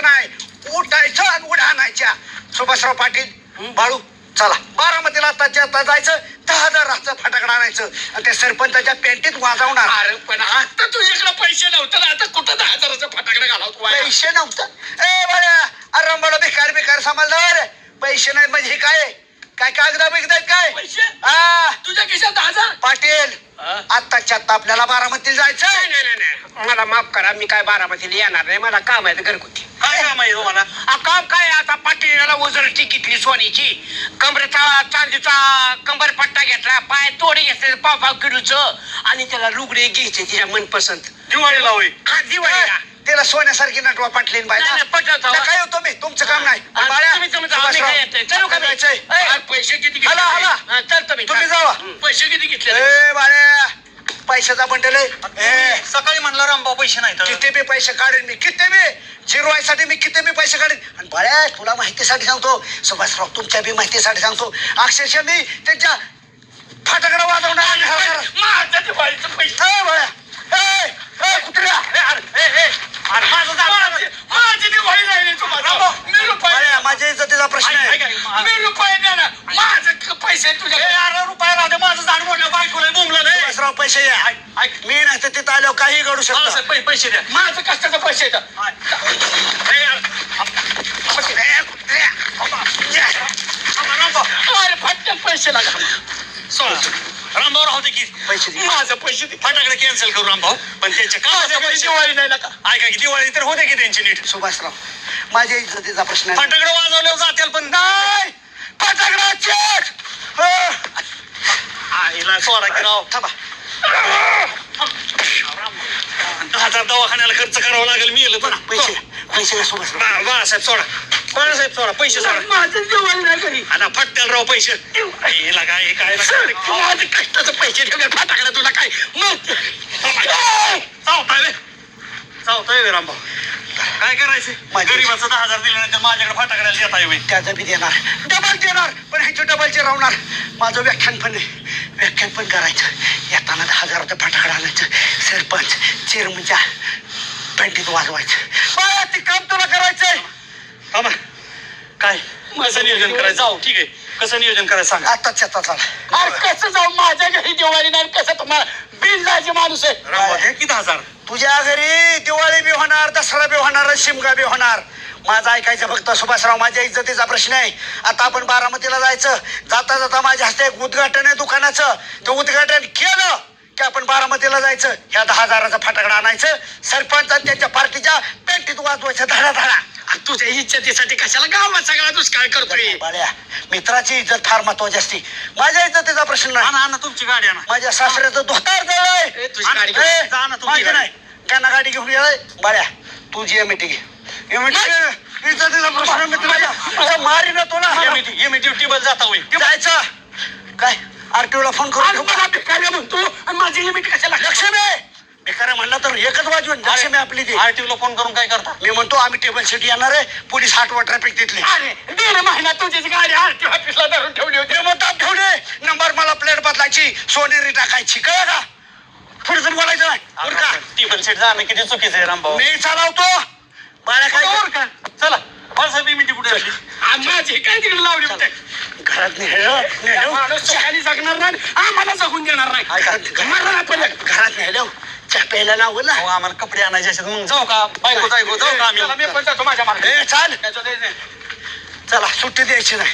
झोपायचं नाही उठायचं आणि उड्या आणायच्या. सुभाषराव पाटील बाळू चला. बारामतीला आता जायचं दहा हजाराचं फटाकडा आणायचं. आणि त्या सरपंचाच्या पेंटीत वाजवणार. अरे पण आता तुझ्याकडे पैसे नव्हते ना आता कुठं दहा हजाराचा फटाकडा घालावतो? पैसे नव्हतं. ए बऱ्या अरे रंबाला बेकार बेकार समजलं पैसे नाही म्हणजे हे काय? काय कागदा बिगदा काय? पैसे? हा तुझ्या खिशात दहा हजार? पाटील? आत्ताच्या आत्ता आपल्याला बारामतीला जायचं नाही नाही नाही. मला माफ करा मी काय बारामतीला येणार नाही. मला काम आहे घरगुती. काम आहे आ, काम काय आता पाटीला उजळती घेतली सोन्याची. कमरेचा चांदीचा कंबर पट्टा घेतला पाय तोडे घेतले पाव पाव किलोचं आणि त्याला लुगडे घ्यायचे तिच्या मनपसंत. दिवाळीला होय. हा दिवाळीला? त्याला सोन्यासारखी नटवा पाटलीन बाई काय होतो मी? तुमचं काम नाही. पैसे किती. हा, तुम्ही. जावा. हं. पैसे किती घेतले? बाळ्या. पैशाचा बंडल आहे सकाळी म्हणलं रामभाऊ पैसे नाही किती बी पैसे काढेन मी किती बी. जिरवायसाठी मी किती बी पैसे काढेन. आणि बाळ्या तुला माहितीसाठी सांगतो सुभाषराव तुमच्या बी माहितीसाठी सांगतो. अक्षरशः मी त्यांच्या फाटाकडे वाजवणार घराघरात. माझ्या दिवाळीचं पैसे ए, बाळ्या ए, ए, कुत्र्या अरे, ए, ए, अरे, माझं जाऊ दे. माझी दिवाळी राहिली तुम्हाला मी रुपये बाळ्या माझ्या इज्जतीचा प्रश्न आहे मी रुपये देणार माझं क- पैसे तुझ्या अरे रुपया राहते माझं झाड मोडलं बायकोला सुभाषराव पैसे द्या. मी नाही तर तिथं आल्यावर काही घडू शकतो. पै- पैसे द्या. माझं कष्टाचं पैसे द्या. यार. अरे फटकन पैसे लागा. सोळा रामभाऊ राहू दे की. पैसे दे. माझं पैसे दे. फटाकडे कॅन्सल करू रामभाऊ. पण त्यांच्या कामाचे घरी पैसे. दिवाळी नाही लागा. ऐका की दिवाळी तर होते की त्यांची नीट. सुभाषराव माझ्या इज्जतीचा प्रश्न आहे. फटाकडे वाजवल्यावर जातील पण नाही. फटाकडा अ, आईला सोडा की राव. थांबा. हजार दवाखान्याला खर्च करावा लागेल मी येलं पैसे. पैसे द्या बा- बाळासाहेब सोडा. बाळासाहेब सोडा पैसे सोडा. माझं दिवाळी नाही घरी. आता फटत्याला राव पैसे. हिला काय हे काय? माझं कष्टाचं पैसे ठेवले फटाकडे तुला काय? मग. चावताय वे चावताय वे रामभाऊ. काय करायचं? गरीबाचं दहा हजार दिल्यानंतर माझ्याकडे फटाकड्याला देता येईल त्याचं बी देणार. डबल देणार. पण ह्याचे डबलचे राहणार. माझं व्याख्यान पण आहे. व्याख्यान पण करायचं. येताना दहा हजाराचं फटाकडा आणायचं. सरपंच चेअरमनच्या पेंटीत वाजवायचं. ते काम तुला करायचंय. काय? कसं नियोजन करायचं? जाऊ ठीक आहे. कसं नियोजन करायचं सांग. आता चला अरे कसं जाऊ? माझ्या घरी दिवाळी नाही कसं तुम्हाला बिल जायचे माणूस आहे. रामभाऊ दे की दहा हजार? तुझ्या घरी दिवाळी बी होणार दसरा बी होणार शिमगा बी होणार. माझं ऐकायचं फक्त सुभाषराव माझ्या इज्जतीचा प्रश्न आहे. आता आपण बारामतीला जायचं. जाता जाता माझ्या हस्ते एक उद्घाटन आहे दुकानाचं. ते उद्घाटन केलं. की आपण बारामतीला जायचं ह्या दहा हजाराचा फटाकडा आणायचं सरपंच आणि त्यांच्या पार्टीच्या पेंटीत वाजवायचं धडा धडा. तुझ्या इज्जतीसाठी कशाला गावात सगळा दुष्काळ करतोय? बाळ्या मित्राची इज्जत फार महत्वाची असते. माझ्या इज्जतीचा प्रश्न नाही. तुमची गाडी आणा. माझ्या सासऱ्याचं धोतार तुझी गाडी ना माझी. नाही. त्यांना गाडी घेऊन गेलाय बाळ्या तुझी एमएटी घे. एमएटी इज्जतीचा प्रश्न तुझा मारी ना ड्युटी बस जाता जायचं. काय? आरटीओला फोन करून भिकारी म्हणतो आणि माझी लिमिट कशाला? लक्ष्मी! बेकार म्हणला तर एकच वाजवून लक्ष्मी आपली ती आरटीओला फोन करून काय करता? मी म्हणतो आम्ही टेबल सिटी येणार आहे पोलीस हाटवा ट्रॅफिक तिथली. अरे दीड महिना तुझीच गाडी आरटी ऑफिसला धरून ठेवली होती. ते म्हणतात ठेवले नंबर मला प्लेट बदलायची सोनेरी टाकायची कळ का? पुढचं बोलायचं नाही टिफन सेट जाणं किती चुकीचं आहे रामभाऊ. मी चालवतो. बाळा काय चला बाळासाहेब मी कुठे माझी काय तिकडे लावली होते? घरात नेलं नेलं माणूस सकाळी जगणार नाही आम्हाला जगून देणार नाही. ऐका, मला नाही पडलं. घरात नेलं चहा प्यायला लावलं ना. अहो, आम्हाला कपडे आणायचे असतात मग जाऊ का? बायको जायको जाऊ का चला, मी आम्ही पण जातो माझ्या मागे. ए चाल. त्याचं ते- ते- चला सुट्टी द्यायची नाही.